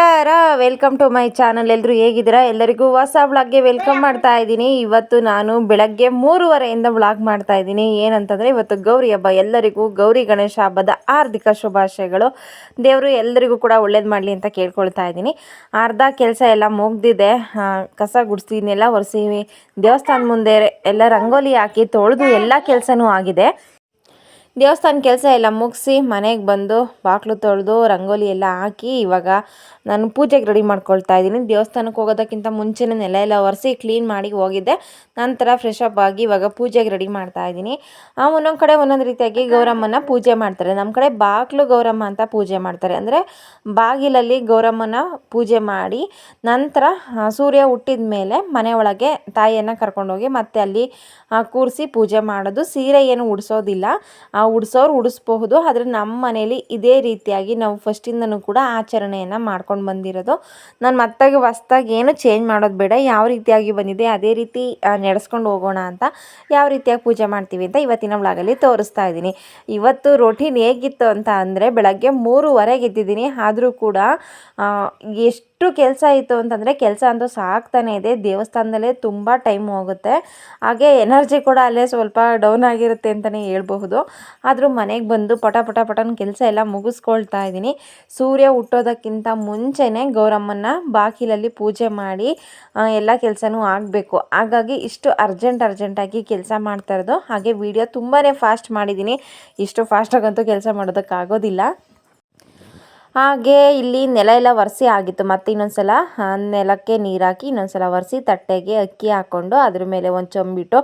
ನಮಸ್ಕಾರ. Welcome to my channel ಎಲ್ಲರೂ ಹೇಗಿದ್ದೀರಾ? ಎಲ್ಲರಿಗೂ ಹೊಸ ವ್ಲಾಗ್ಗೆ ವೆಲ್ಕಮ್ ಮಾಡ್ತಾ ಇದ್ದೀನಿ. ಇವತ್ತು ನಾನು ಬೆಳಗ್ಗೆ ಮೂರುವರೆಯಿಂದ ವ್ಲಾಗ್ ಮಾಡ್ತಾ ಇದ್ದೀನಿ. ಏನಂತಂದರೆ, ಇವತ್ತು ಗೌರಿ ಹಬ್ಬ. ಎಲ್ಲರಿಗೂ ಗೌರಿ ಗಣೇಶ ಹಬ್ಬದ ಹಾರ್ದಿಕ ಶುಭಾಶಯಗಳು. ದೇವರು ಎಲ್ಲರಿಗೂ ಕೂಡ ಒಳ್ಳೇದು ಮಾಡಲಿ ಅಂತ ಕೇಳ್ಕೊಳ್ತಾ ಇದ್ದೀನಿ. ಅರ್ಧ ಕೆಲಸ ಎಲ್ಲ ಮುಗ್ದಿದೆ. ಕಸ ಗುಡಿಸಿ, ನೆಲ ಒರೆಸಿ, ದೇವಸ್ಥಾನ ಮುಂದೆ ಎಲ್ಲ ರಂಗೋಲಿ ಹಾಕಿ ತೊಳೆದು ಎಲ್ಲ ಕೆಲಸನೂ ಆಗಿದೆ. ದೇವಸ್ಥಾನ ಕೆಲಸ ಎಲ್ಲ ಮುಗಿಸಿ ಮನೆಗೆ ಬಂದು ಬಾಗಿಲು ತೊಳೆದು ರಂಗೋಲಿ ಎಲ್ಲ ಹಾಕಿ ಇವಾಗ ನಾನು ಪೂಜೆಗೆ ರೆಡಿ ಮಾಡ್ಕೊಳ್ತಾ ಇದ್ದೀನಿ. ದೇವಸ್ಥಾನಕ್ಕೆ ಹೋಗೋದಕ್ಕಿಂತ ಮುಂಚೆನೇ ನೆಲ ಎಲ್ಲ ಒರೆಸಿ ಕ್ಲೀನ್ ಮಾಡಿ ಹೋಗಿದ್ದೆ. ನಂತರ ಫ್ರೆಶ್ ಅಪ್ ಆಗಿ ಇವಾಗ ಪೂಜೆಗೆ ರೆಡಿ ಮಾಡ್ತಾ ಇದ್ದೀನಿ. ಒಂದೊಂದು ಕಡೆ ಒಂದೊಂದು ರೀತಿಯಾಗಿ ಗೌರಮ್ಮನ ಪೂಜೆ ಮಾಡ್ತಾರೆ. ನಮ್ಮ ಕಡೆ ಬಾಗಿಲು ಗೌರಮ್ಮ ಅಂತ ಪೂಜೆ ಮಾಡ್ತಾರೆ. ಅಂದರೆ ಬಾಗಿಲಲ್ಲಿ ಗೌರಮ್ಮನ ಪೂಜೆ ಮಾಡಿ ನಂತರ ಸೂರ್ಯ ಹುಟ್ಟಿದ ಮೇಲೆ ಮನೆ ಒಳಗೆ ತಾಯಿಯನ್ನು ಕರ್ಕೊಂಡೋಗಿ ಮತ್ತೆ ಅಲ್ಲಿ ಕೂರಿಸಿ ಪೂಜೆ ಮಾಡೋದು. ಸೀರೆ ಏನು ಉಡಿಸೋದಿಲ್ಲ. ಉಡ್ಸೋರು ಉಡಿಸ್ಬಹುದು ಆದರೆ ನಮ್ಮ ಮನೇಲಿ ಇದೇ ರೀತಿಯಾಗಿ ನಾವು ಫಸ್ಟಿಂದನೂ ಕೂಡ ಆಚರಣೆಯನ್ನು ಮಾಡ್ಕೊಂಡು ಬಂದಿರೋದು. ನಾನು ಮತ್ತಾಗಿ ಹೊಸ್ದಾಗಿ ಏನು ಚೇಂಜ್ ಮಾಡೋದು ಬೇಡ ಯಾವ ರೀತಿಯಾಗಿ ಬಂದಿದೆ ಅದೇ ರೀತಿ ನಡೆಸ್ಕೊಂಡು ಹೋಗೋಣ ಅಂತ ಯಾವ ರೀತಿಯಾಗಿ ಪೂಜೆ ಮಾಡ್ತೀವಿ ಅಂತ ಇವತ್ತಿನ ವ್ಲಾಗಲ್ಲಿ ತೋರಿಸ್ತಾ ಇದ್ದೀನಿ. ಇವತ್ತು ರೊಟೀನ್ ಹೇಗಿತ್ತು ಅಂತ ಅಂದರೆ ಬೆಳಗ್ಗೆ ಮೂರುವರೆಗೆ ಎದ್ದಿದ್ದೀನಿ ಆದರೂ ಕೂಡ ಆ, ಎಷ್ಟು ಕೆಲಸ ಇತ್ತು ಅಂತಂದರೆ ಕೆಲಸ ಅಂತೂ ಸಾಕ್ತಾನೆ ಇದೆ. ದೇವಸ್ಥಾನದಲ್ಲೇ ತುಂಬ ಟೈಮ್ ಹೋಗುತ್ತೆ. ಹಾಗೆ ಎನರ್ಜಿ ಕೂಡ ಅಲ್ಲೇ ಸ್ವಲ್ಪ ಡೌನ್ ಆಗಿರುತ್ತೆ ಅಂತಲೇ ಹೇಳ್ಬಹುದು. ಆದರೂ ಮನೆಗೆ ಬಂದು ಪಟ ಪಟ ಪಟನ್ ಕೆಲಸ ಎಲ್ಲ ಮುಗಿಸ್ಕೊಳ್ತಾ ಇದ್ದೀನಿ. ಸೂರ್ಯ ಹುಟ್ಟೋದಕ್ಕಿಂತ ಮುಂಚೆನೇ ಗೌರಮ್ಮನ ಬಾಗಿಲಲ್ಲಿ ಪೂಜೆ ಮಾಡಿ ಎಲ್ಲ ಕೆಲಸನೂ ಆಗಬೇಕು. ಹಾಗಾಗಿ ಇಷ್ಟು ಅರ್ಜೆಂಟ್ ಅರ್ಜೆಂಟಾಗಿ ಕೆಲಸ ಮಾಡ್ತಾ ಇರೋದು. ಹಾಗೆ ವಿಡಿಯೋ ತುಂಬಾ ಫಾಸ್ಟ್ ಮಾಡಿದ್ದೀನಿ. ಇಷ್ಟು ಫಾಸ್ಟಾಗಂತೂ ಕೆಲಸ ಮಾಡೋದಕ್ಕಾಗೋದಿಲ್ಲ. ಹಾಗೆ ಇಲ್ಲಿ ನೆಲ ಎಲ್ಲ ಒರೆಸಿ ಆಗಿತ್ತು. ಮತ್ತೆ ಇನ್ನೊಂದ್ಸಲ ನೆಲಕ್ಕೆ ನೀರಾಕಿ ಇನ್ನೊಂದ್ಸಲ ಒರೆಸಿ ತಟ್ಟೆಗೆ ಅಕ್ಕಿ ಹಾಕ್ಕೊಂಡು ಅದ್ರ ಮೇಲೆ ಒಂದು ಚೊಂಬಿಟ್ಟು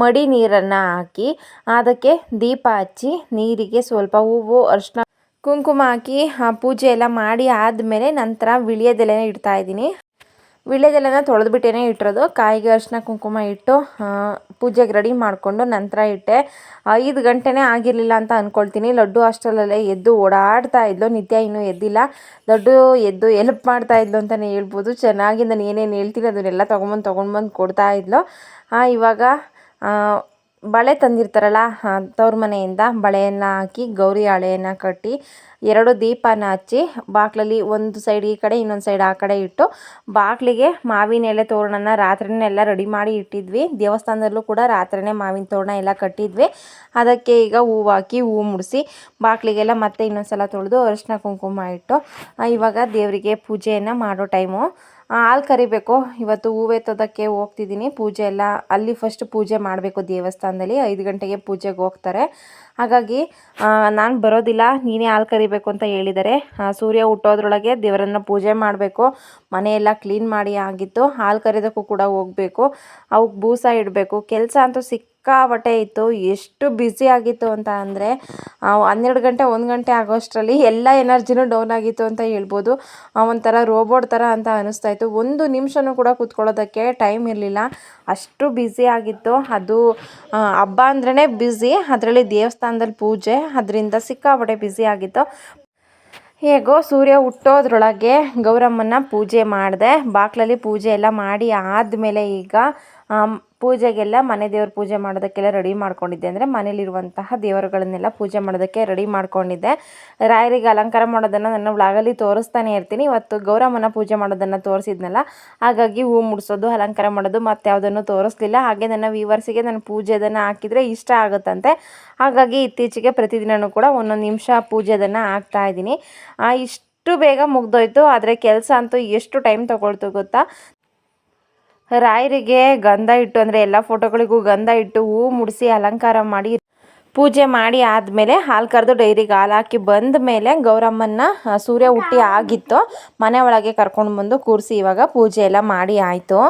ಮಡಿ ನೀರನ್ನು ಹಾಕಿ ಅದಕ್ಕೆ ದೀಪ ಹಚ್ಚಿ ನೀರಿಗೆ ಸ್ವಲ್ಪ ಹೂವು ಅರಿಶಿನ ಕುಂಕುಮ ಹಾಕಿ ಆ, ಪೂಜೆ ಎಲ್ಲ ಮಾಡಿ ಆದಮೇಲೆ ನಂತರ ವಿಳಿಯೋದೆಲೆನ ಇಡ್ತಾ ಇದ್ದೀನಿ. ವಿಳ್ಯದೆಲೆನ ತೊಳೆದ್ಬಿಟ್ಟೇನೆ ಇಟ್ಟಿರೋದು. ಕಾಯಿಗೆ ಅರಿಶಿನ, ಕುಂಕುಮ ಇಟ್ಟು ಪೂಜೆಗೆ ರೆಡಿ ಮಾಡಿಕೊಂಡು ನಂತರ ಇಟ್ಟೆ. ಐದು ಗಂಟೆನೇ ಆಗಿರಲಿಲ್ಲ ಅಂತ ಅಂದ್ಕೊಳ್ತೀನಿ ಲಡ್ಡು ಹಾಸ್ಟೆಲಲ್ಲೇ ಎದ್ದು ಓಡಾಡ್ತಾ ಇದ್ಲು. ನಿತ್ಯ ಇನ್ನೂ ಎದ್ದಿಲ್ಲ. ಲಡ್ಡು ಎದ್ದು ಎಲ್ಪ್ ಮಾಡ್ತಾ ಇದ್ಲು ಅಂತಲೇ ಹೇಳ್ಬೋದು. ಚೆನ್ನಾಗಿ ನಾನು ಏನೇನು ಹೇಳ್ತೀನಿ, ಅದನ್ನೆಲ್ಲ ತೊಗೊಂಬಂದು ತೊಗೊಂಡ್ಬಂದು ಕೊಡ್ತಾ ಇದ್ಲು. ಇವಾಗ ಬಳೆ ತಂದಿರ್ತಾರಲ್ಲ ತವರು ಮನೆಯಿಂದ ಬಳೆಯನ್ನು ಹಾಕಿ, ಗೌರಿ ಹಾಳೆಯನ್ನು ಕಟ್ಟಿ, ಎರಡು ದೀಪನ ಹಚ್ಚಿ ಬಾಗಿಲಲ್ಲಿ ಒಂದು ಸೈಡ್ ಈ ಕಡೆ, ಇನ್ನೊಂದು ಸೈಡ್ ಆ ಕಡೆ ಇಟ್ಟು ಬಾಗಿಲಿಗೆ ಮಾವಿನ ಎಲೆ ತೋರಣನ ರಾತ್ರಿನೇ ರೆಡಿ ಮಾಡಿ ಇಟ್ಟಿದ್ವಿ. ದೇವಸ್ಥಾನದಲ್ಲೂ ಕೂಡ ರಾತ್ರಿನೇ ಮಾವಿನ ತೋರಣ ಎಲ್ಲ ಕಟ್ಟಿದ್ವಿ. ಅದಕ್ಕೆ ಈಗ ಹೂವು ಹಾಕಿ ಹೂವು ಮುಡಿಸಿ ಬಾಗಿಲಿಗೆಲ್ಲ ಮತ್ತೆ ಇನ್ನೊಂದು ಸಲ ತೊಳೆದು ಅರಿಶಿನ ಕುಂಕುಮ ಇಟ್ಟು ಇವಾಗ ದೇವರಿಗೆ ಪೂಜೆಯನ್ನು ಮಾಡೋ ಟೈಮು. ಹಾಲು ಕರಿಬೇಕು. ಇವತ್ತು ಹೂವೆ ಎತ್ತೋದಕ್ಕೆ ಹೋಗ್ತಿದ್ದೀನಿ. ಪೂಜೆ ಎಲ್ಲ, ಅಲ್ಲಿ ಫಸ್ಟ್ ಪೂಜೆ ಮಾಡಬೇಕು ದೇವಸ್ಥಾನದಲ್ಲಿ. ಐದು ಗಂಟೆಗೆ ಪೂಜೆಗೆ ಹೋಗ್ತಾರೆ. ಹಾಗಾಗಿ ನಾನು ಬರೋದಿಲ್ಲ, ನೀನೇ ಹಾಲು ಕರಿಬೇಕು ಅಂತ ಹೇಳಿದ್ದಾರೆ ಸೂರ್ಯ ಹುಟ್ಟೋದ್ರೊಳಗೆ ದೇವರನ್ನು ಪೂಜೆ ಮಾಡಬೇಕು, ಮನೆಯೆಲ್ಲ ಕ್ಲೀನ್ ಮಾಡಿ ಆಗಿತ್ತು, ಹಾಲು ಕರೆಯೋದಕ್ಕೂ ಕೂಡ ಹೋಗಬೇಕು ಅವಕ್ಕೆ ಬೂಸ ಇಡಬೇಕು, ಕೆಲಸ ಅಂತೂ ಸಿಕ್ಕಾಪಟ್ಟೆ ಇತ್ತು, ಎಷ್ಟು ಬ್ಯುಸಿ ಆಗಿತ್ತು ಅಂತ ಅಂದರೆ ಹನ್ನೆರಡು ಗಂಟೆ, ಒಂದು ಗಂಟೆ ಆಗೋಷ್ಟರಲ್ಲಿ ಎಲ್ಲ ಎನರ್ಜಿನೂ ಡೌನ್ ಆಗಿತ್ತು ಅಂತ ಹೇಳ್ಬೋದು ಒಂಥರ ರೋಬೋಟ್ ಥರ ಅಂತ ಅನಿಸ್ತಾ ಇತ್ತು, ಒಂದು ನಿಮಿಷನೂ ಕೂಡ ಕೂತ್ಕೊಳ್ಳೋದಕ್ಕೆ ಟೈಮ್ ಇರಲಿಲ್ಲ, ಅಷ್ಟು ಬ್ಯುಸಿ ಆಗಿತ್ತು, ಅದು ಹಬ್ಬ ಅಂದ್ರೇ ಬ್ಯುಸಿ ಅದರಲ್ಲಿ ದೇವಸ್ಥಾನದಲ್ಲಿ ಪೂಜೆ, ಅದರಿಂದ ಸಿಕ್ಕಾಪಟ್ಟೆ ಬ್ಯುಸಿ ಆಗಿತ್ತು. ಹೇಗೋ ಸೂರ್ಯ ಹುಟ್ಟೋದ್ರೊಳಗೆ ಗೌರಮ್ಮನ ಪೂಜೆ ಮಾಡಿದೆ. ಬಾಕ್ಲಲ್ಲಿ ಪೂಜೆ ಎಲ್ಲ ಮಾಡಿ ಆದಮೇಲೆ ಈಗ ಪೂಜೆಗೆಲ್ಲ ಮನೆ ದೇವ್ರ ಪೂಜೆ ಮಾಡೋದಕ್ಕೆಲ್ಲ ರೆಡಿ ಮಾಡ್ಕೊಂಡಿದ್ದೆ ಅಂದರೆ ಮನೇಲಿರುವಂತಹ ದೇವರುಗಳನ್ನೆಲ್ಲ ಪೂಜೆ ಮಾಡೋದಕ್ಕೆ ರೆಡಿ ಮಾಡ್ಕೊಂಡಿದ್ದೆ. ರಾಯರಿಗೆ ಅಲಂಕಾರ ಮಾಡೋದನ್ನು ನನ್ನ ಒಳಗಲ್ಲಿ ತೋರಿಸ್ತಾನೆ ಇರ್ತೀನಿ. ಇವತ್ತು ಗೌರಮ್ಮನ ಪೂಜೆ ಮಾಡೋದನ್ನು ತೋರಿಸಿದ್ನಲ್ಲ, ಹಾಗಾಗಿ ಹೂ ಮುಡಿಸೋದು, ಅಲಂಕಾರ ಮಾಡೋದು ಮತ್ತೆ ಯಾವುದನ್ನು ತೋರಿಸ್ಲಿಲ್ಲ. ಹಾಗೆ ನನ್ನ ವ್ಯೂವರ್ಸಿಗೆ ನಾನು ಪೂಜೆದನ್ನು ಹಾಕಿದರೆ ಇಷ್ಟ ಆಗುತ್ತಂತೆ. ಹಾಗಾಗಿ ಇತ್ತೀಚೆಗೆ ಪ್ರತಿದಿನವೂ ಕೂಡ ಒಂದೊಂದು ನಿಮಿಷ ಪೂಜೆದನ್ನು ಹಾಕ್ತಾ ಇದ್ದೀನಿ. ಇಷ್ಟು ಬೇಗ ಮುಗ್ದೋಯ್ತು. ಆದರೆ ಕೆಲಸ ಅಂತೂ ಎಷ್ಟು ಟೈಮ್ ತಗೊಳ್ತು ಗೊತ್ತಾ? ರಾಯರಿಗೆ ಗಂಧ ಇಟ್ಟು, ಅಂದರೆ ಎಲ್ಲ ಫೋಟೋಗಳಿಗೂ ಗಂಧ ಇಟ್ಟು ಹೂ ಮುಡಿಸಿ ಅಲಂಕಾರ ಮಾಡಿ ಪೂಜೆ ಮಾಡಿ ಆದಮೇಲೆ ಹಾಲು ಕರೆದು ಡೈರಿಗೆ ಹಾಲು ಹಾಕಿ ಬಂದ ಮೇಲೆ ಗೌರಮ್ಮನ ಸೂರ್ಯ ಹುಟ್ಟಿ ಆಗಿತ್ತು. ಮನೆ ಒಳಗೆ ಕರ್ಕೊಂಡು ಬಂದು ಕೂರಿಸಿ ಇವಾಗ ಪೂಜೆ ಎಲ್ಲ ಮಾಡಿ ಆಯಿತು.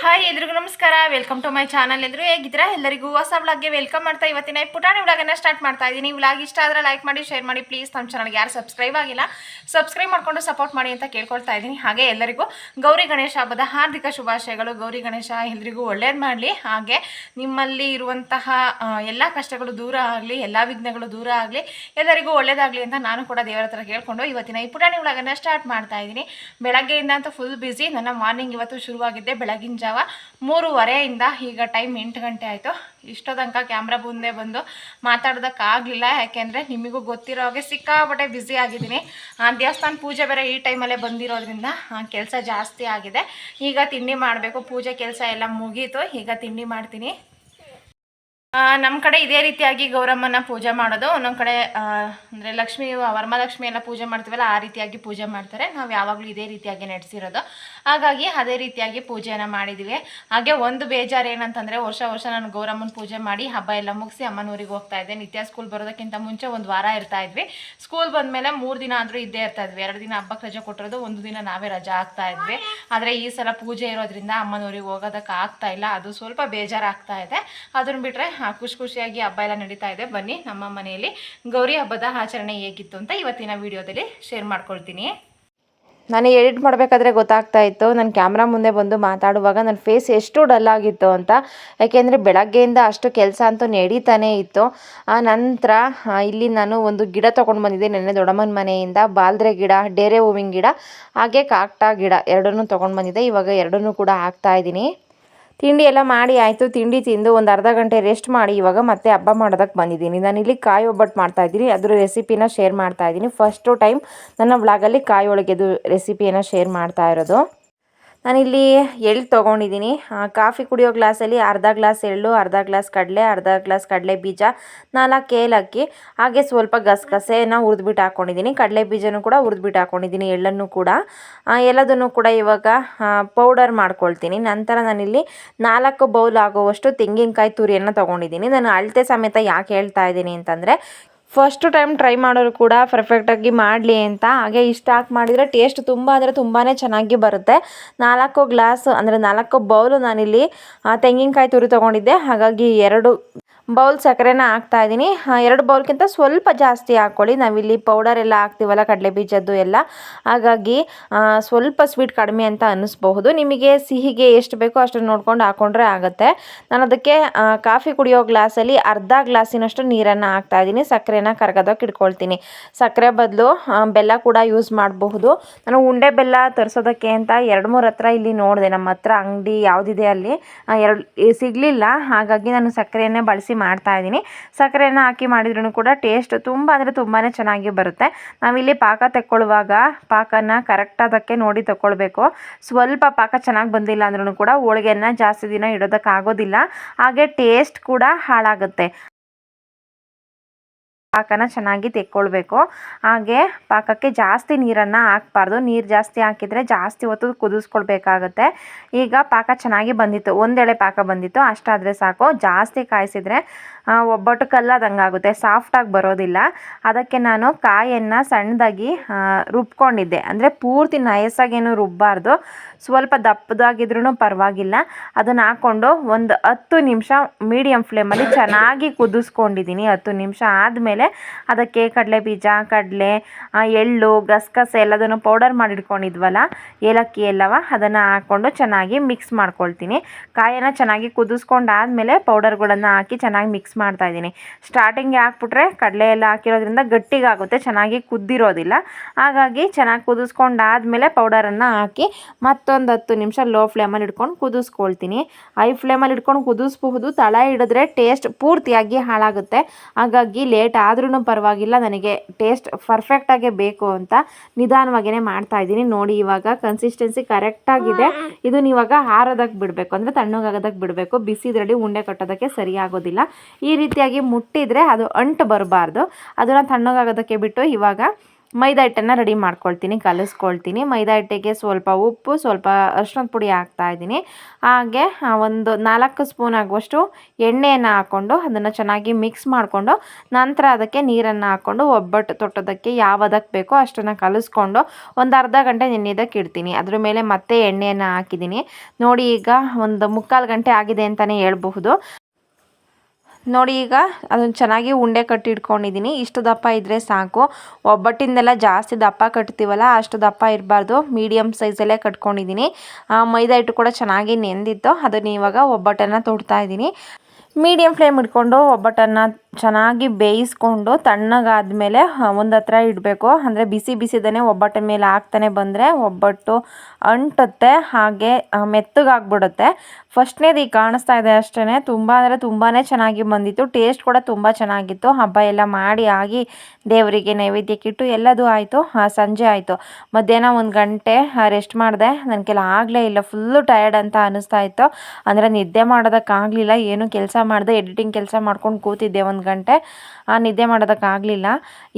ಹಾಯ್ ಎಲ್ರಿಗೂ ನಮಸ್ಕಾರ. ವೆಲ್ಕಮ್ ಟು ಮೈ ಚಾನಲ್ ಎಲ್ಲರೂ ಹೇಗಿದ್ರೆ ಎಲ್ಲರಿಗೂ ಹೊಸ ವ್ಲಾಗ್ಗೆ ವೆಲ್ಕಮ್ ಮಾಡ್ತಾ ಇವತ್ತಿನ ಪುಟಾಣಿ ವ್ಲಾಗನ್ನು ಸ್ಟಾರ್ಟ್ ಮಾಡ್ತಾ ಇದ್ದೀನಿ. ವ್ಲಾಗ್ ಇಷ್ಟ ಆದರೆ ಲೈಕ್ ಮಾಡಿ ಶೇರ್ ಮಾಡಿ. ಪ್ಲೀಸ್ ನಮ್ಮ ಚಾನಲ್ಗೆ ಯಾರು ಸಬ್ಸ್ಕ್ರೈಬ್ ಆಗಿಲ್ಲ ಸಬ್ಸ್ಕ್ರೈಬ್ ಮಾಡ್ಕೊಂಡು ಸಪೋರ್ಟ್ ಮಾಡಿ ಅಂತ ಕೇಳ್ಕೊಳ್ತಾ ಇದ್ದೀನಿ. ಹಾಗೆ ಎಲ್ಲರಿಗೂ ಗೌರಿ ಗಣೇಶ ಹಬ್ಬದ ಹಾರ್ದಿಕ ಶುಭಾಶಯಗಳು. ಗೌರಿ ಗಣೇಶ ಎಲ್ಲರಿಗೂ ಒಳ್ಳೇದು ಮಾಡಲಿ. ಹಾಗೆ ನಿಮ್ಮಲ್ಲಿ ಇರುವಂತಹ ಎಲ್ಲ ಕಷ್ಟಗಳು ದೂರ ಆಗಲಿ, ಎಲ್ಲ ವಿಘ್ನಗಳು ದೂರ ಆಗಲಿ, ಎಲ್ಲರಿಗೂ ಒಳ್ಳೇದಾಗಲಿ ಅಂತ ನಾನು ಕೂಡ ದೇವರ ಹತ್ರ ಕೇಳ್ಕೊಂಡು ಇವತ್ತಿನ ಈ ಪುಟಾಣಿ ವ್ಲಾಗನ್ನು ಸ್ಟಾರ್ಟ್ ಮಾಡ್ತಾ ಇದ್ದೀನಿ. ಬೆಳಗ್ಗೆಯಿಂದ ಅಂತ ಫುಲ್ ಬ್ಯುಸಿ ನನ್ನ ಮಾರ್ನಿಂಗ್ ಇವತ್ತು ಶುರುವಾಗಿದ್ದೆ ಬೆಳಗಿನ ಜಾವ ಮೂರುವರೆಯಿಂದ ಈಗ ಟೈಮ್ ಎಂಟು ಗಂಟೆ ಆಯಿತು. ಇಷ್ಟೋ ತನಕ ಕ್ಯಾಮ್ರಾ ಮುಂದೆ ಬಂದು ಮಾತಾಡೋದಕ್ಕಾಗಲಿಲ್ಲ. ಯಾಕೆಂದರೆ ನಿಮಗೂ ಗೊತ್ತಿರೋ ಹಾಗೆ ಸಿಕ್ಕಾಪಟ್ಟೆ ಬ್ಯುಸಿ ಆಗಿದ್ದೀನಿ. ದೇವಸ್ಥಾನ ಪೂಜೆ ಬೇರೆ ಈ ಟೈಮಲ್ಲೇ ಬಂದಿರೋದ್ರಿಂದ ಕೆಲಸ ಜಾಸ್ತಿ ಆಗಿದೆ. ಈಗ ತಿಂಡಿ ಮಾಡಬೇಕು. ಪೂಜೆ ಕೆಲಸ ಎಲ್ಲ ಮುಗೀತು. ಈಗ ತಿಂಡಿ ಮಾಡ್ತೀನಿ. ನಮ್ಮ ಕಡೆ ಇದೇ ರೀತಿಯಾಗಿ ಗೌರಮ್ಮನ ಪೂಜೆ ಮಾಡೋದು. ಒಂದೊಂದು ಕಡೆ ಅಂದರೆ ಲಕ್ಷ್ಮಿ, ವರ್ಮಲಕ್ಷ್ಮಿ ಎಲ್ಲ ಪೂಜೆ ಮಾಡ್ತೀವಲ್ಲ, ಆ ರೀತಿಯಾಗಿ ಪೂಜೆ ಮಾಡ್ತಾರೆ. ನಾವು ಯಾವಾಗಲೂ ಇದೇ ರೀತಿಯಾಗಿ ನಡೆಸಿರೋದು. ಹಾಗಾಗಿ ಅದೇ ರೀತಿಯಾಗಿ ಪೂಜೆಯನ್ನು ಮಾಡಿದ್ವಿ. ಹಾಗೆ ಒಂದು ಬೇಜಾರು ಏನಂತಂದರೆ ವರ್ಷ ವರ್ಷ ನಾನು ಗೌರಮ್ಮನ ಪೂಜೆ ಮಾಡಿ ಹಬ್ಬ ಎಲ್ಲ ಮುಗಿಸಿ ಅಮ್ಮನೂರಿಗೆ ಹೋಗ್ತಾ ಇದ್ದೆ. ನಿತ್ಯ ಸ್ಕೂಲ್ ಬರೋದಕ್ಕಿಂತ ಮುಂಚೆ ಒಂದು ವಾರ ಇರ್ತಾ ಇದ್ವಿ. ಸ್ಕೂಲ್ ಬಂದಮೇಲೆ ಮೂರು ದಿನ ಆದರೂ ಇದ್ದೇ ಇರ್ತಾ ಇದ್ವಿ. ಎರಡು ದಿನ ಹಬ್ಬಕ್ಕೆ ರಜೆ ಕೊಟ್ಟಿರೋದು, ಒಂದು ದಿನ ನಾವೇ ರಜಾ ಆಗ್ತಾ ಇದ್ವಿ. ಆದರೆ ಈ ಸಲ ಪೂಜೆ ಇರೋದ್ರಿಂದ ಅಮ್ಮನೂರಿಗೆ ಹೋಗೋದಕ್ಕೆ ಆಗ್ತಾ ಇಲ್ಲ. ಅದು ಸ್ವಲ್ಪ ಬೇಜಾರಾಗ್ತಾ ಇದೆ. ಅದನ್ನು ಬಿಟ್ಟರೆ ಖುಷಿ ಖುಷಿಯಾಗಿ ಹಬ್ಬ ಎಲ್ಲ ನಡೀತಾ ಇದೆ. ಬನ್ನಿ ನಮ್ಮ ಮನೆಯಲ್ಲಿ ಗೌರಿ ಹಬ್ಬದ ಆಚರಣೆ ಹೇಗಿತ್ತು ಅಂತ ಇವತ್ತಿನ ವಿಡಿಯೋದಲ್ಲಿ ಶೇರ್ ಮಾಡ್ಕೊಳ್ತೀನಿ. ನಾನು ಎಡಿಟ್ ಮಾಡಬೇಕಾದ್ರೆ ಗೊತ್ತಾಗ್ತಾ ಇತ್ತು. ನಾನು ಕ್ಯಾಮ್ರಾ ಮುಂದೆ ಬಂದು ಮಾತಾಡುವಾಗ ನನ್ನ ಫೇಸ್ ಎಷ್ಟು ಡಲ್ ಆಗಿತ್ತು ಅಂತ. ಯಾಕೆಂದರೆ ಬೆಳಗ್ಗೆಯಿಂದ ಅಷ್ಟು ಕೆಲಸ ಅಂತೂ ನಡೀತಾನೇ ಇತ್ತು. ಆ ನಂತರ ಇಲ್ಲಿ ನಾನು ಒಂದು ಗಿಡ ತೊಗೊಂಡು ಬಂದಿದ್ದೆ. ನೆನ್ನೆ ದೊಡ್ಡಮ್ಮನ ಮನೆಯಿಂದ. ಬಾಲ್ದ್ರೆ ಗಿಡ, ಡೇರೆ ಹೂವಿನ ಗಿಡ, ಹಾಗೆ ಕಾಕ್ಟಾ ಗಿಡ ಎರಡನ್ನೂ ತೊಗೊಂಡು ಬಂದಿದ್ದೆ. ಇವಾಗ ಎರಡನ್ನೂ ಕೂಡ ಹಾಕ್ತಾ ಇದ್ದೀನಿ. ತಿಂಡಿ ಎಲ್ಲ ಮಾಡಿ ಆಯಿತು. ತಿಂಡಿ ತಿಂದು ಒಂದು ಅರ್ಧ ಗಂಟೆ ರೆಸ್ಟ್ ಮಾಡಿ ಇವಾಗ ಮತ್ತೆ ಹಬ್ಬ ಮಾಡೋದಕ್ಕೆ ಬಂದಿದ್ದೀನಿ. ನಾನು ಇಲ್ಲಿ ಕಾಯಿ ಒಬ್ಬಟ್ಟು ಮಾಡ್ತಾ ಇದ್ದೀನಿ. ಅದ್ರ ರೆಸಿಪಿನ ಶೇರ್ ಮಾಡ್ತಾ ಇದ್ದೀನಿ. ಫಸ್ಟು ಟೈಮ್ ನನ್ನ ವ್ಲಾಗಲ್ಲಿ ಕಾಯಿ ಒಳಗೆದು ರೆಸಿಪಿಯನ್ನು ಶೇರ್ ಮಾಡ್ತಾ ಇರೋದು. ನಾನಿಲ್ಲಿ ಎಳ್ಳು ತೊಗೊಂಡಿದ್ದೀನಿ. ಕಾಫಿ ಕುಡಿಯೋ ಗ್ಲಾಸಲ್ಲಿ ಅರ್ಧ ಗ್ಲಾಸ್ ಎಳ್ಳು, ಅರ್ಧ ಗ್ಲಾಸ್ ಕಡಲೆ, ಅರ್ಧ ಗ್ಲಾಸ್ ಕಡಲೆ ಬೀಜ, ನಾಲ್ಕು ಏಲಕ್ಕಿ ಹಾಗೆ ಸ್ವಲ್ಪ ಗಸಗಸೆನ ಹುರಿದ್ಬಿಟ್ಟು ಹಾಕ್ಕೊಂಡಿದ್ದೀನಿ ಕಡಲೆ ಬೀಜನೂ ಕೂಡ ಹುರಿದ್ಬಿಟ್ಟು ಹಾಕ್ಕೊಂಡಿದ್ದೀನಿ ಎಳ್ಳನ್ನು ಕೂಡ. ಎಲ್ಲದನ್ನು ಕೂಡ ಇವಾಗ ಪೌಡರ್ ಮಾಡ್ಕೊಳ್ತೀನಿ. ನಂತರ ನಾನಿಲ್ಲಿ ನಾಲ್ಕು ಬೌಲ್ ಆಗುವಷ್ಟು ತೆಂಗಿನಕಾಯಿ ತುರಿಯನ್ನು ತೊಗೊಂಡಿದ್ದೀನಿ. ನಾನು ಅಳತೆ ಸಮೇತ ಯಾಕೆ ಹೇಳ್ತಾ ಇದ್ದೀನಿ ಅಂತಂದರೆ ಫಸ್ಟ್ ಟೈಮ್ ಟ್ರೈ ಮಾಡೋರು ಕೂಡ ಪರ್ಫೆಕ್ಟಾಗಿ ಮಾಡಲಿ ಅಂತ. ಹಾಗೆ ಇಷ್ಟು ಹಾಕಿ ಮಾಡಿದರೆ ಟೇಸ್ಟ್ ತುಂಬ ಅಂದರೆ ತುಂಬಾ ಚೆನ್ನಾಗಿ ಬರುತ್ತೆ. ನಾಲ್ಕು ಗ್ಲಾಸ್ ಅಂದರೆ ನಾಲ್ಕು ಬೌಲು ನಾನಿಲ್ಲಿ ತೆಂಗಿನಕಾಯಿ ತುರಿ ತೊಗೊಂಡಿದ್ದೆ. ಹಾಗಾಗಿ ಎರಡು ಬೌಲ್ ಸಕ್ಕರೆನ ಹಾಕ್ತಾ ಇದ್ದೀನಿ. ಎರಡು ಬೌಲ್ಗಿಂತ ಸ್ವಲ್ಪ ಜಾಸ್ತಿ ಹಾಕ್ಕೊಳ್ಳಿ. ನಾವಿಲ್ಲಿ ಪೌಡರ್ ಎಲ್ಲ ಹಾಕ್ತೀವಲ್ಲ, ಕಡಲೆ ಬೀಜದ್ದು ಎಲ್ಲ. ಹಾಗಾಗಿ ಸ್ವಲ್ಪ ಸ್ವೀಟ್ ಕಡಿಮೆ ಅಂತ ಅನ್ನಿಸ್ಬಹುದು. ನಿಮಗೆ ಸಿಹಿಗೆ ಎಷ್ಟು ಬೇಕೋ ಅಷ್ಟು ನೋಡ್ಕೊಂಡು ಹಾಕ್ಕೊಂಡ್ರೆ ಆಗುತ್ತೆ. ನಾನು ಅದಕ್ಕೆ ಕಾಫಿ ಕುಡಿಯೋ ಗ್ಲಾಸಲ್ಲಿ ಅರ್ಧ ಗ್ಲಾಸಿನಷ್ಟು ನೀರನ್ನು ಹಾಕ್ತಾ ಇದ್ದೀನಿ. ಸಕ್ಕರೆನ ಕರ್ಗೋದಕ್ಕೆ ಇಟ್ಕೊಳ್ತೀನಿ. ಸಕ್ಕರೆ ಬದಲು ಬೆಲ್ಲ ಕೂಡ ಯೂಸ್ ಮಾಡಬಹುದು. ನಾನು ಉಂಡೆ ಬೆಲ್ಲ ತರಿಸೋದಕ್ಕೆ ಅಂತ ಎರಡು ಮೂರು ಹತ್ರ ಇಲ್ಲಿ ನೋಡಿದೆ. ನಮ್ಮ ಹತ್ರ ಅಂಗಡಿ ಯಾವುದಿದೆ ಅಲ್ಲಿ ಎರಡು ಸಿಗಲಿಲ್ಲ. ಹಾಗಾಗಿ ನಾನು ಸಕ್ಕರೆಯನ್ನೇ ಬಳಸಿ ಮಾಡ್ತಾ ಇದ್ದೀನಿ. ಸಕ್ಕರೆಯನ್ನು ಹಾಕಿ ಮಾಡಿದ್ರೂ ಕೂಡ ಟೇಸ್ಟ್ ತುಂಬ ಅಂದರೆ ತುಂಬಾ ಚೆನ್ನಾಗಿ ಬರುತ್ತೆ. ನಾವಿಲ್ಲಿ ಪಾಕ ತೆಕ್ಕೊಳ್ಳುವಾಗ ಪಾಕನ ಕರೆಕ್ಟಾದಕ್ಕೆ ನೋಡಿ ತಗೊಳ್ಬೇಕು ಸ್ವಲ್ಪ ಪಾಕ ಚೆನ್ನಾಗಿ ಬಂದಿಲ್ಲ ಅಂದ್ರೂ ಕೂಡ ಹೋಳಿಗೆನ ಜಾಸ್ತಿ ದಿನ ಇಡೋದಕ್ಕಾಗೋದಿಲ್ಲ. ಹಾಗೆ ಟೇಸ್ಟ್ ಕೂಡ ಹಾಳಾಗುತ್ತೆ. ಪಾಕನ ಚೆನ್ನಾಗಿ ತೆಕ್ಕೊಳ್ಬೇಕು. ಹಾಗೆ ಪಾಕಕ್ಕೆ ಜಾಸ್ತಿ ನೀರನ್ನು ಹಾಕ್ಬಾರ್ದು. ನೀರು ಜಾಸ್ತಿ ಹಾಕಿದರೆ ಜಾಸ್ತಿ ಹೊತ್ತು ಕುದಿಸ್ಕೊಳ್ಬೇಕಾಗುತ್ತೆ. ಈಗ ಪಾಕ ಚೆನ್ನಾಗಿ ಬಂದಿತ್ತು. ಒಂದೆಳೆ ಪಾಕ ಬಂದಿತ್ತು. ಅಷ್ಟಾದರೆ ಸಾಕು. ಜಾಸ್ತಿ ಕಾಯಿಸಿದರೆ ಒಬ್ಬಟ್ಟು ಕಲ್ಲದಂಗೆ ಆಗುತ್ತೆ. ಸಾಫ್ಟಾಗಿ ಬರೋದಿಲ್ಲ. ಅದಕ್ಕೆ ನಾನು ಕಾಯನ್ನು ಸಣ್ಣದಾಗಿ ರುಬ್ಕೊಂಡಿದ್ದೆ. ಅಂದರೆ ಪೂರ್ತಿ ನಯಸ್ಸಾಗೇನು ರುಬ್ಬಾರ್ದು. ಸ್ವಲ್ಪ ದಪ್ಪದಾಗಿದ್ರೂ ಪರವಾಗಿಲ್ಲ. ಅದನ್ನು ಹಾಕ್ಕೊಂಡು ಒಂದು ಹತ್ತು ನಿಮಿಷ ಮೀಡಿಯಮ್ ಫ್ಲೇಮಲ್ಲಿ ಚೆನ್ನಾಗಿ ಕುದಿಸ್ಕೊಂಡಿದ್ದೀನಿ ಹತ್ತು ನಿಮಿಷ ಆದಮೇಲೆ ಅದಕ್ಕೆ ಕಡಲೆ ಬೀಜ ಕಡಲೆ ಎಳ್ಳು, ಗಸಗಸೆ ಎಲ್ಲದನ್ನು ಪೌಡರ್ ಮಾಡಿಟ್ಕೊಂಡಿದ್ವಲ್ಲ, ಏಲಕ್ಕಿ, ಎಲ್ಲವ ಅದನ್ನು ಹಾಕ್ಕೊಂಡು ಚೆನ್ನಾಗಿ ಮಿಕ್ಸ್ ಮಾಡ್ಕೊಳ್ತೀನಿ. ಕಾಯನ್ನು ಚೆನ್ನಾಗಿ ಕುದಿಸ್ಕೊಂಡಾದ್ಮೇಲೆ ಪೌಡರ್ಗಳನ್ನು ಹಾಕಿ ಚೆನ್ನಾಗಿ ಮಿಕ್ಸ್ ಮಾಡ್ತಾ ಇದ್ದೀನಿ. ಸ್ಟಾರ್ಟಿಂಗ್ ಹಾಕ್ಬಿಟ್ರೆ ಕಡಲೆ ಎಲ್ಲ ಹಾಕಿರೋದ್ರಿಂದ ಗಟ್ಟಿಗಾಗುತ್ತೆ, ಚೆನ್ನಾಗಿ ಕುದ್ದಿರೋದಿಲ್ಲ. ಹಾಗಾಗಿ ಚೆನ್ನಾಗಿ ಕುದಿಸ್ಕೊಂಡಾದ್ಮೇಲೆ ಪೌಡರನ್ನು ಹಾಕಿ ಮತ್ತೊಂದು ಹತ್ತು ನಿಮಿಷ ಲೋ ಫ್ಲೇಮಲ್ಲಿ ಇಟ್ಕೊಂಡು ಕುದಿಸ್ಕೊಳ್ತೀನಿ. ಹೈ ಫ್ಲೇಮಲ್ಲಿ ಇಟ್ಕೊಂಡು ಕುದಿಸ್ಬಹುದು, ತಳ ಹಿಡಿದ್ರೆ ಟೇಸ್ಟ್ ಪೂರ್ತಿಯಾಗಿ ಹಾಳಾಗುತ್ತೆ. ಹಾಗಾಗಿ ಲೇಟ್ ಆದ್ರೂ ಪರವಾಗಿಲ್ಲ, ನನಗೆ ಟೇಸ್ಟ್ ಪರ್ಫೆಕ್ಟಾಗೇ ಬೇಕು ಅಂತ ನಿಧಾನವಾಗಿಯೇ ಮಾಡ್ತಾ ಇದ್ದೀನಿ. ನೋಡಿ, ಇವಾಗ ಕನ್ಸಿಸ್ಟೆನ್ಸಿ ಕರೆಕ್ಟಾಗಿದೆ ಇದನ್ನ ಇವಾಗ ಹಾರೋದಕ್ಕೆ ಬಿಡಬೇಕು, ಅಂದರೆ ತಣ್ಣಗಾಗೋದಕ್ಕೆ ಬಿಡಬೇಕು. ಬಿಸಿದ್ರಲ್ಲಿ ಉಂಡೆ ಕಟ್ಟೋದಕ್ಕೆ ಸರಿ ಆಗೋದಿಲ್ಲ. ಈ ರೀತಿಯಾಗಿ ಮುಟ್ಟಿದರೆ ಅದು ಅಂಟು ಬರಬಾರ್ದು. ಅದನ್ನು ತಣ್ಣಗಾಗೋದಕ್ಕೆ ಬಿಟ್ಟು ಇವಾಗ ಮೈದಾ ಹಿಟ್ಟನ್ನು ರೆಡಿ ಮಾಡ್ಕೊಳ್ತೀನಿ, ಕಲಿಸ್ಕೊಳ್ತೀನಿ. ಮೈದಾ ಹಿಟ್ಟಿಗೆ ಸ್ವಲ್ಪ ಉಪ್ಪು, ಸ್ವಲ್ಪ ಅರ್ಶಿನದ ಪುಡಿ ಹಾಕ್ತಾ ಇದ್ದೀನಿ. ಹಾಗೆ ಒಂದು ನಾಲ್ಕು ಸ್ಪೂನ್ ಆಗುವಷ್ಟು ಎಣ್ಣೆಯನ್ನು ಹಾಕ್ಕೊಂಡು ಅದನ್ನು ಚೆನ್ನಾಗಿ ಮಿಕ್ಸ್ ಮಾಡಿಕೊಂಡು ನಂತರ ಅದಕ್ಕೆ ನೀರನ್ನು ಹಾಕ್ಕೊಂಡು ಒಬ್ಬಟ್ಟು ತೊಟ್ಟೋದಕ್ಕೆ ಯಾವ ಅದಕ್ಕೆ ಬೇಕೋ ಅಷ್ಟನ್ನು ಕಲಿಸ್ಕೊಂಡು ಒಂದು ಅರ್ಧ ಗಂಟೆ ನೆನೆಯೋದಕ್ಕೆ ಇಡ್ತೀನಿ. ಅದ್ರ ಮೇಲೆ ಮತ್ತೆ ಎಣ್ಣೆಯನ್ನು ಹಾಕಿದ್ದೀನಿ. ನೋಡಿ ಈಗ ಒಂದು ಮುಕ್ಕಾಲು ಗಂಟೆ ಆಗಿದೆ ಅಂತಲೇ ಹೇಳ್ಬಹುದು. ನೋಡಿ ಈಗ ಅದನ್ನು ಚೆನ್ನಾಗಿ ಉಂಡೆ ಕಟ್ಟಿ ಇಟ್ಕೊಂಡಿದ್ದೀನಿ. ಇಷ್ಟು ದಪ್ಪ ಇದ್ದರೆ ಸಾಕು. ಒಬ್ಬಟ್ಟಿಂದೆಲ್ಲ ಜಾಸ್ತಿ ದಪ್ಪ ಕಟ್ತೀವಲ್ಲ, ಅಷ್ಟು ದಪ್ಪ ಇರಬಾರ್ದು. ಮೀಡಿಯಮ್ ಸೈಜಲ್ಲೇ ಕಟ್ಕೊಂಡಿದ್ದೀನಿ. ಮೈದಾ ಹಿಟ್ಟು ಕೂಡ ಚೆನ್ನಾಗಿ ನೆಂದಿತ್ತು. ಅದನ್ನು ಇವಾಗ ಒಬ್ಬಟ್ಟನ್ನು ತೊಡ್ತಾ ಇದ್ದೀನಿ. ಮೀಡಿಯಮ್ ಫ್ಲೇಮ್ ಇಟ್ಕೊಂಡು ಒಬ್ಬಟ್ಟನ್ನು ಚೆನ್ನಾಗಿ ಬೇಯಿಸ್ಕೊಂಡು ತಣ್ಣಗಾದ್ಮೇಲೆ ಒಂದು ಹತ್ರ ಇಡಬೇಕು. ಅಂದರೆ ಬಿಸಿ ಬಿಸಿದನೆ ಒಬ್ಬಟ್ಟಿನ ಮೇಲೆ ಹಾಕ್ತಾನೆ ಬಂದರೆ ಒಬ್ಬಟ್ಟು ಅಂಟುತ್ತೆ, ಹಾಗೆ ಮೆತ್ತಗಾಗ್ಬಿಡುತ್ತೆ. ಫಸ್ಟ್ನೇದು ಈಗ ಕಾಣಿಸ್ತಾ ಇದೆ ಅಷ್ಟೇ ತುಂಬ ಅಂದರೆ ತುಂಬಾ ಚೆನ್ನಾಗಿ ಬಂದಿತ್ತು. ಟೇಸ್ಟ್ ಕೂಡ ತುಂಬ ಚೆನ್ನಾಗಿತ್ತು. ಹಬ್ಬ ಎಲ್ಲ ಮಾಡಿ, ಆಗಿ ದೇವರಿಗೆ ನೈವೇದ್ಯಕ್ಕಿಟ್ಟು ಎಲ್ಲದೂ ಆಯಿತು. ಸಂಜೆ ಆಯಿತು. ಮಧ್ಯಾಹ್ನ ಒಂದು ಗಂಟೆ ರೆಸ್ಟ್ ಮಾಡಿದೆ. ನನಗೆಲ್ಲ ಆಗಲೇ ಇಲ್ಲ. ಫುಲ್ಲು ಟಯರ್ಡ್ ಅಂತ ಅನ್ನಿಸ್ತಾ ಇತ್ತು. ಅಂದರೆ ನಿದ್ದೆ ಮಾಡೋದಕ್ಕಾಗಲಿಲ್ಲ. ಏನು ಕೆಲಸ ಮಾಡಿದೆ ಎಡಿಟಿಂಗ್ ಕೆಲಸ ಮಾಡ್ಕೊಂಡು ಕೂತಿದ್ದೆ ಒಂದು ಗಂಟೆ. ಆ ನಿದ್ದೆ ಮಾಡೋದಕ್ಕಾಗಲಿಲ್ಲ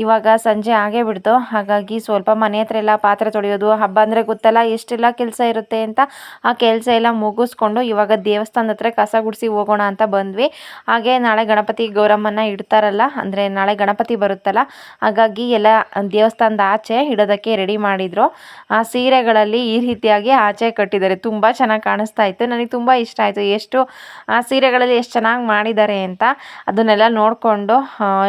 ಇವಾಗ ಸಂಜೆ ಆಗೇ ಬಿಡ್ತು. ಹಾಗಾಗಿ ಸ್ವಲ್ಪ ಮನೆ ಹತ್ರ ಎಲ್ಲ ಪಾತ್ರೆ ತೊಳೆಯೋದು, ಹಬ್ಬ ಅಂದರೆ ಗೊತ್ತಲ್ಲ ಎಷ್ಟೆಲ್ಲ ಕೆಲಸ ಇರುತ್ತೆ ಅಂತ ಆ ಕೆಲಸ ಎಲ್ಲ ಮುಗಿಸ್ಕೊಂಡು ಇವಾಗ ದೇವಸ್ಥಾನದ ಹತ್ರ ಕಸ ಗುಡಿಸಿ ಹೋಗೋಣ ಅಂತ ಬಂದ್ವಿ. ಹಾಗೆ ನಾಳೆ ಗಣಪತಿ ಗೌರಮ್ಮನ ಇಡ್ತಾರಲ್ಲ, ಅಂದರೆ ನಾಳೆ ಗಣಪತಿ ಬರುತ್ತಲ್ಲ, ಹಾಗಾಗಿ ಎಲ್ಲ ದೇವಸ್ಥಾನದ ಆಚೆ ಇಡೋದಕ್ಕೆ ರೆಡಿ ಮಾಡಿದರು. ಆ ಸೀರೆಗಳಲ್ಲಿ ಈ ರೀತಿಯಾಗಿ ಆಚೆ ಕಟ್ಟಿದ್ದಾರೆ. ತುಂಬ ಚೆನ್ನಾಗಿ ಕಾಣಿಸ್ತಾ ಇತ್ತು. ನನಗೆ ತುಂಬ ಇಷ್ಟ ಆಯಿತು. ಎಷ್ಟು ಆ ಸೀರೆಗಳಲ್ಲಿ ಎಷ್ಟು ಚೆನ್ನಾಗಿ ಮಾಡಿದ್ದಾರೆ ಅಂತ ಅದನ್ನೆಲ್ಲ ನೋಡಿಕೊಂಡು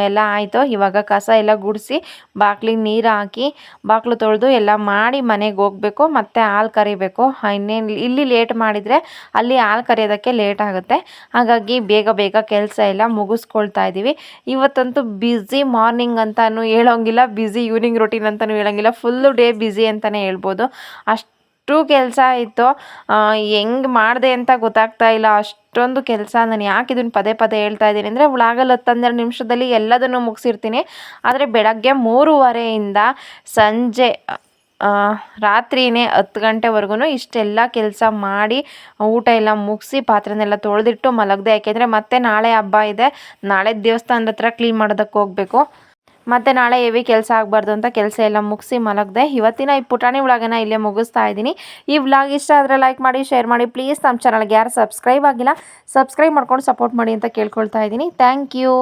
ಎಲ್ಲ ಆಯಿತು. ಇವಾಗ ಕಸ ಎಲ್ಲ ಗುಡಿಸಿ ಬಾಗ್ಲಿಗೆ ನೀರು ಹಾಕಿ ಬಾಗಿಲು ತೊಳೆದು ಎಲ್ಲ ಮಾಡಿ ಮನೆಗೆ ಹೋಗಬೇಕು, ಮತ್ತು ಹಾಲು ಕರಿಬೇಕು. ಇನ್ನೇನು ಇಲ್ಲಿ ಲೇಟ್ ಮಾಡಿದರೆ ಅಲ್ಲಿ ಹಾಲು ಕರೆಯೋದಕ್ಕೆ ಲೇಟ್ ಆಗುತ್ತೆ. ಹಾಗಾಗಿ ಬೇಗ ಬೇಗ ಕೆಲಸ ಎಲ್ಲ ಮುಗಿಸ್ಕೊಳ್ತಾ ಇದ್ದೀವಿ ಇವತ್ತಂತೂ ಬ್ಯುಸಿ ಮಾರ್ನಿಂಗ್ ಅಂತಲೂ ಹೇಳೋಂಗಿಲ್ಲ ಬ್ಯುಸಿ ಈವ್ನಿಂಗ್ ರೊಟೀನ್ ಅಂತಲೂ ಹೇಳೋಂಗಿಲ್ಲ ಫುಲ್ಲು ಡೇ ಬ್ಯುಸಿ ಅಂತಲೇ ಹೇಳ್ಬೋದು. ಅಷ್ಟು ಕೆಲಸ ಇತ್ತು. ಹೆಂಗೆ ಮಾಡಿದೆ ಅಂತ ಗೊತ್ತಾಗ್ತಾ ಇಲ್ಲ. ಅಷ್ಟೊಂದು ಕೆಲಸ ನಾನು ಯಾಕೆ ಇದನ್ನು ಪದೇ ಪದೇ ಹೇಳ್ತಾ ಇದ್ದೀನಿ ಅಂದರೆ ವ್ಲಾಗಲ್ಲಿ ಹತ್ತು ನಿಮಿಷದಲ್ಲಿ ಎಲ್ಲದನ್ನು ಮುಗಿಸಿರ್ತೀನಿ. ಆದರೆ ಬೆಳಗ್ಗೆ ಮೂರುವರೆಯಿಂದ ಸಂಜೆ ರಾತ್ರಿನೇ ಹತ್ತು ಗಂಟೆವರೆಗೂ ಇಷ್ಟೆಲ್ಲ ಕೆಲಸ ಮಾಡಿ, ಊಟ ಎಲ್ಲ ಮುಗಿಸಿ ಪಾತ್ರೆನೆಲ್ಲ ತೊಳೆದಿಟ್ಟು ಮಲಗದೆ. ಯಾಕೆಂದರೆ ಮತ್ತೆ ನಾಳೆ ಹಬ್ಬ ಇದೆ. ನಾಳೆ ದೇವಸ್ಥಾನದ ಹತ್ರ ಕ್ಲೀನ್ ಮಾಡೋದಕ್ಕೆ ಹೋಗಬೇಕು. ಮತ್ತೆ ನಾಳೆ ಹೆವಿ ಕೆಲಸ ಆಗಬಾರ್ದು ಅಂತ ಕೆಲಸ ಎಲ್ಲ ಮುಗಿಸಿ ಮಲಗಿದೆ. ಇವತ್ತಿನ ಈ ಪುಟಾಣಿ ವ್ಲಾಗನ್ನ ಇಲ್ಲೇ ಮುಗಿಸ್ತಾ ಇದ್ದೀನಿ. ಈ ವ್ಲಾಗ್ ಇಷ್ಟ ಆದರೆ ಲೈಕ್ ಮಾಡಿ ಶೇರ್ ಮಾಡಿ. ಪ್ಲೀಸ್ ನಮ್ಮ ಚಾನಲ್ಗೆ ಯಾರು ಸಬ್ಸ್ಕ್ರೈಬ್ ಆಗಿಲ್ಲ ಸಬ್ಸ್ಕ್ರೈಬ್ ಮಾಡ್ಕೊಂಡು ಸಪೋರ್ಟ್ ಮಾಡಿ ಅಂತ ಕೇಳ್ಕೊಳ್ತಾ ಇದ್ದೀನಿ. Thank you